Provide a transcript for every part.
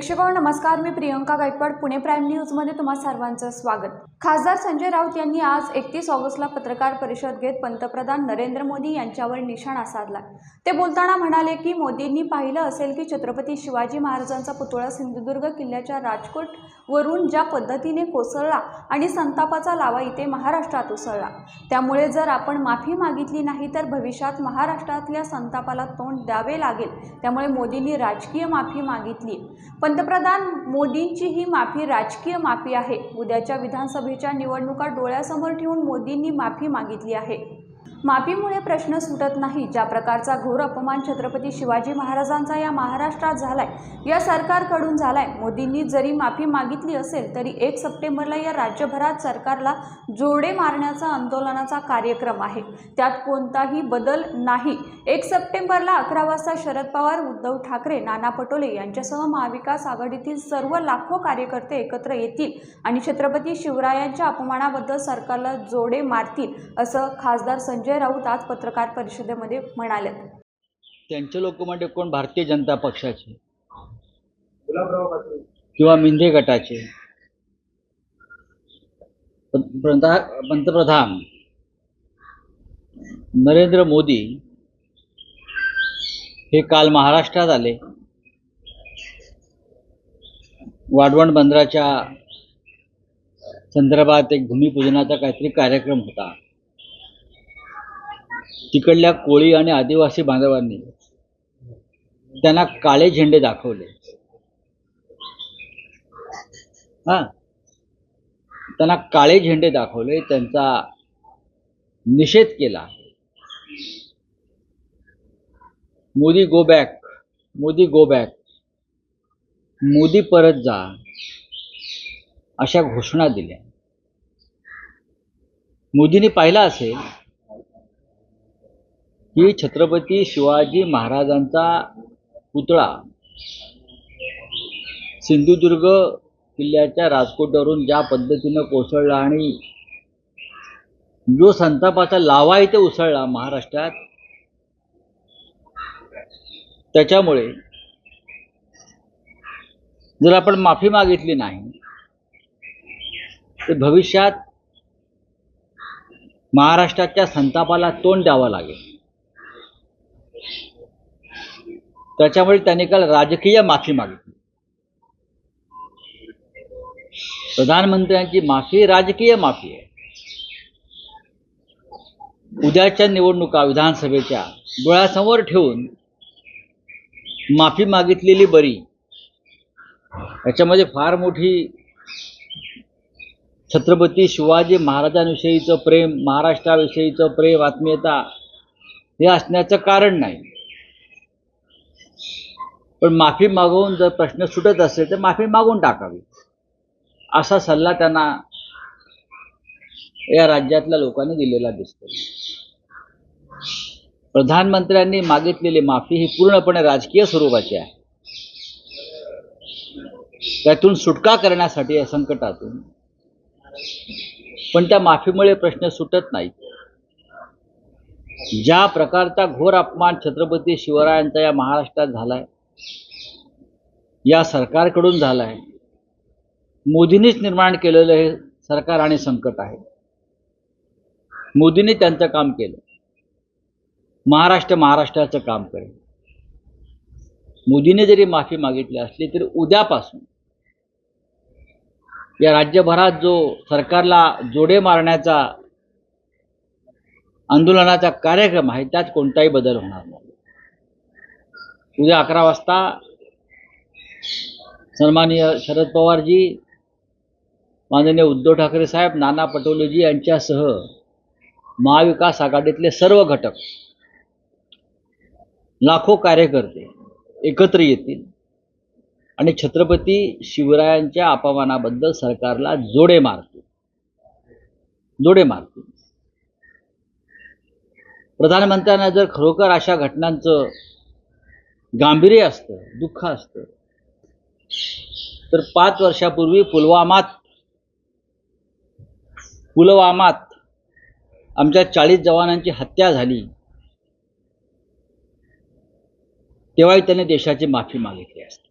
प्रेक्षक नमस्कार. मी प्रियंका गायकवाड पुणे प्राईम न्यूजमध्ये तुम्हा सर्वांचं स्वागत. खासदार संजय राऊत यांनी आज एकतीस ऑगस्टला पत्रकार परिषद घेत पंतप्रधान नरेंद्र मोदी यांच्यावर निशाणा साधला. ते बोलताना म्हणाले की मोदींनी पाहिलं असेल की छत्रपती शिवाजी महाराजांचा पुतळा सिंधुदुर्ग किल्ल्याच्या राजकोट वरून ज्या पद्धतीने कोसळला आणि संतापाचा लावा इथे महाराष्ट्रात उसळला. त्यामुळे जर आपण माफी मागितली नाही तर भविष्यात महाराष्ट्रातल्या संतापाला तोंड द्यावे लागेल. त्यामुळे मोदींनी राजकीय माफी मागितली. पंतप्रधान मोदींची ही माफी राजकीय माफी आहे. उद्याच्या विधानसभेच्या निवडणुका डोळ्यासमोर ठेवून मोदींनी माफी मागितली आहे. माफीमुळे प्रश्न सुटत नाही ज्या प्रकारचा घोर अपमान छत्रपती शिवाजी महाराजांचा या महाराष्ट्रात झालाय या सरकारकडून झालाय. मोदींनी जरी माफी मागितली असेल तरी एक सप्टेंबरला या राज्यभरात सरकारला जोडे मारण्याचा आंदोलनाचा कार्यक्रम आहे. त्यात कोणताही बदल नाही. एक सप्टेंबरला अकरा वाजता शरद पवार उद्धव ठाकरे नाना पटोले यांच्यासह महाविकास आघाडीतील सर्व लाखो कार्यकर्ते एकत्र येतील आणि छत्रपती शिवरायांच्या अपमानाबद्दल सरकारला जोडे मारतील असं खासदार संजय राऊत आज पत्रकार परिषदेमध्ये म्हणाले त्यांचे लोक म्हणजे कोण? भारतीय जनता पक्षाचे. किंवा मिंधे गटाचे. पंतप्रधान पंतप्रधान नरेंद्र मोदी हे काल महाराष्ट्रात आले. वाढवण बंदराच्या संदर्भात एक भूमिपूजनाचा काहीतरी कार्यक्रम होता. तिकडल्या कोळी आणि आदिवासी बांधवांनी त्यांना काळे झेंडे दाखवले. हा. त्यांना काळे झेंडे दाखवले त्यांचा निषेध केला. Modi go back Modi go back Modi परत जा अशा घोषणा दिल्या. मोदींनी पाहिला असेल की छत्रपती शिवाजी महाराजांचा पुतळा सिंधुदुर्ग किल्ल्याच्या राजकोटवरून ज्या पद्धतीनं कोसळला आणि जो संतापाचा लावा इथे उसळला महाराष्ट्रात त्याच्यामुळे जर आपण माफी मागितली नाही तर भविष्यात महाराष्ट्राच्या संतापाला तोंड द्यावं लागेल. त्याच्यामुळे त्यांनी काल राजकीय माफी मागितली. प्रधानमंत्र्यांची माफी राजकीय माफी आहे. उद्याच्या निवडणुका विधानसभेच्या डोळ्यासमोर ठेवून माफी मागितलेली बरी. याच्यामध्ये फार मोठी छत्रपती शिवाजी महाराजांविषयीचं प्रेम महाराष्ट्राविषयीचं प्रेम आत्मीयता हे असण्याचं कारण नाही. पण माफी मागवून जर प्रश्न सुटत असेल तर माफी मागून टाकावी. असा सल्ला त्यांना या राज्यातल्या लोकांनी दिलेला दिसतो. प्रधानमंत्र्यांनी मागितलेली माफी ही पूर्णपणे राजकीय स्वरूपाची आहे. त्यातून सुटका करण्यासाठी या संकटातून. पण त्या माफीमुळे प्रश्न सुटत नाही ज्या प्रकारचा घोर अपमान छत्रपती शिवरायांचा या महाराष्ट्रात झालाय या सरकारकडून झालाय. मोदींनीच निर्माण केलेलं हे सरकार आणि संकट आहे. मोदींनी त्यांचं काम केलं. महाराष्ट्र महाराष्ट्राचं काम करेल. मोदीने जरी माफी मागितली असली तरी उद्यापासून या राज्यभरात जो सरकारला जोडे मारण्याचा आंदोलनाचा कार्यक्रम आहे त्यात कोणताही बदल होणार नाही. उद्या अकरा वाजता सन्माननीय शरद पवारजी माननीय उद्धव ठाकरे साहेब नाना पटोलेजी यांच्यासह महाविकास आघाडीतले सर्व घटक लाखो कार्यकर्ते एकत्र येतील आणि छत्रपती शिवरायांच्या अपमानाबद्दल सरकारला जोडे मारतील. जोडे मारतील. प्रधानमंत्र्यांना जर खरोखर अशा घटनांचं गांभीर्य असतं दुःख असतं तर पाच वर्षापूर्वी पुलवामात पुलवामात आमच्या चाळीस जवानांची हत्या झाली. तेव्हाही त्याने देशाची माफी मागितली असते.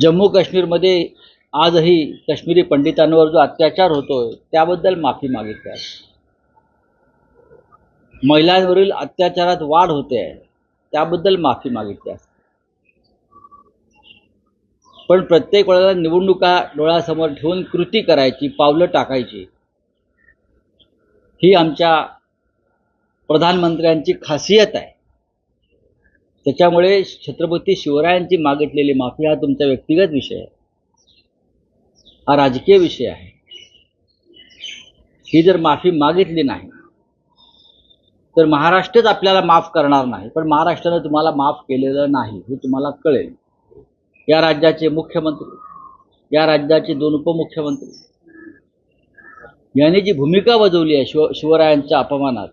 जम्मू काश्मीरमध्ये आजही काश्मीरी पंडितांवर जो अत्याचार होतोय त्याबद्दल माफी मागितली असते. महिलांवरील अत्याचारात वाढ होते आहे त्याबद्दल माफी मागितली असते. पण प्रत्येक वेळेला निवडणुका डोळ्यासमोर ठेवून कृती करायची पावलं टाकायची. ही आमच्या प्रधानमंत्र्यांची खासियत आहे. त्याच्यामुळे छत्रपती शिवरायांची मागितलेली माफी हा तुमचा व्यक्तिगत विषय आहे. हा राजकीय विषय आहे. ही जर माफी मागितली नाही तर महाराष्ट्रच आपल्याला माफ करणार नाही. पण महाराष्ट्रानं तुम्हाला माफ केलेलं नाही हे तुम्हाला कळेल. या राज्याचे मुख्यमंत्री या राज्याचे दोन उपमुख्यमंत्री. यांनी जी भूमिका बजावली आहे शिव शिवरायांच्या अपमानात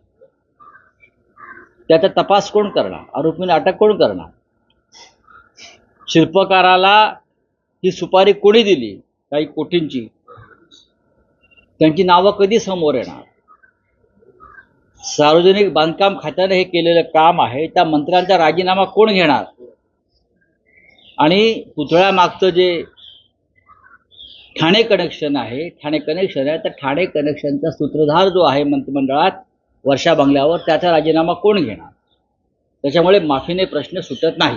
त्याचा तपास कोण करणार? आरोपीने अटक कोण करणार? शिल्पकाराला ही सुपारी कोणी दिली? काही कोटींची. त्यांची नावं कधी समोर येणार? सार्वजनिक बांधकाम खात्याने हे केलेलं काम आहे त्या मंत्र्यांचा राजीनामा कोण घेणार? आणि पुतळ्यामागचं जे ठाणे कनेक्शन आहे ठाणे कनेक्शन आहे तर ठाणे कनेक्शनचा सूत्रधार जो आहे मंत्रिमंडळात वर्षा बंगल्यावर त्याचा राजीनामा कोण घेणार? त्याच्यामुळे माफीने प्रश्न सुटत नाही.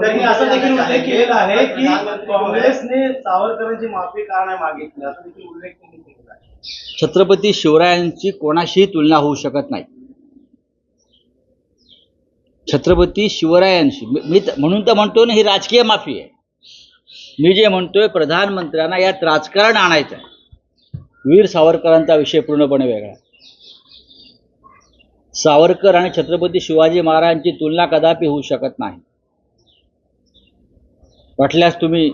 त्यांनी असं देखील उल्लेख केलेला आहे की काँग्रेसने सावरकरांची माफी का नाही मागितली? असा देखील उल्लेख त्यांनी केलेला आहे. छत्रपती शिवरायांची कोणाशीही तुलना होऊ शकत नाही. छत्रपती शिवरायांशी. मी म्हणून तर म्हणतो ना ही राजकीय माफी आहे. मी जे म्हणतोय प्रधानमंत्र्यांना यात राजकारण आणायचं आहे. वीर सावरकरांचा विषय पूर्णपणे वेगळा सावरकर आणि छत्रपती शिवाजी महाराजांची तुलना कदापि होऊ शकत नाही. वाटल्यास तुम्ही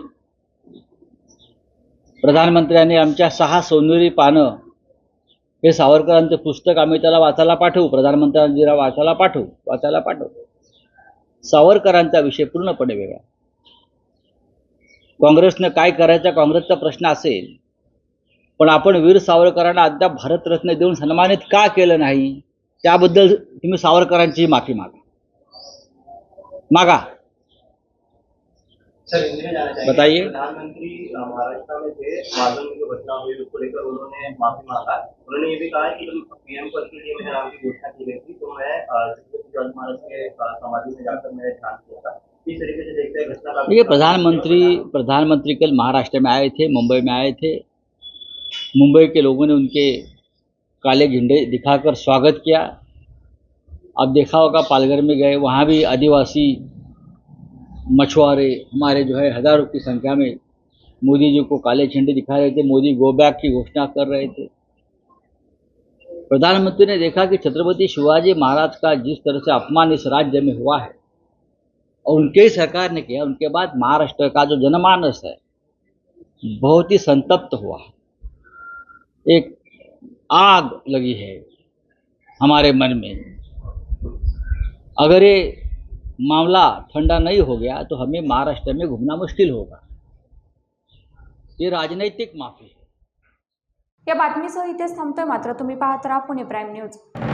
प्रधानमंत्र्यांनी आमच्या सहा सोनेरी पानं हे सावरकरांचं पुस्तक आम्ही त्याला वाचायला पाठवू. प्रधानमंत्र्यांना वाचायला पाठवू. वाचायला पाठवू. सावरकरांचा विषय पूर्णपणे वेगळा. काँग्रेसनं काय करायचा काँग्रेसचा प्रश्न असेल पण आपण वीर सावरकरांना अद्याप भारतरत्न देऊन सन्मानित का केलं नाही त्याबद्दल तुम्ही सावरकरांची माफी मागा. मागा. बताइए। प्रधानमंत्री महाराष्ट्र में थे मालूम में जो घटना हुई उसको लेकर उन्होंने माफी मांगा. उन्होंने ये भी कहा कि जब पीएम पद के लिए मेरे नाम की घोषणा की गई थी तो मैं देखिए, प्रधानमंत्री प्रधानमंत्री कल महाराष्ट्र में आए थे, मुंबई में आए थे। मुंबई के लोगों ने उनके काले झंडे दिखाकर स्वागत किया। अब देखा होगा, पालघर में गए, वहाँ भी आदिवासी मछुआरे हमारे जो है, हज़ारों की संख्या में मोदी जी को काले झंडे दिखा रहे थे। मोदी गो बैक की घोषणा कर रहे थे। प्रधानमंत्री ने देखा कि छत्रपति शिवाजी महाराज का जिस तरह से अपमान इस राज्य में हुआ है, और उनके ही सरकार ने किया, उनके बाद महाराष्ट्र का जो जनमानस है, बहुत ही संतप्त हुआ है। एक आग लगी है हमारे मन में। अगर ये मामला ठंडा नहीं हो गया तो हमें महाराष्ट्र में घूमना मुश्किल होगा। ये राजनीतिक माफ़ी है। या बातमीसह इथेच थांबतोय मात्र तुम्ही पाहत राहा पुणे प्राईम न्यूज.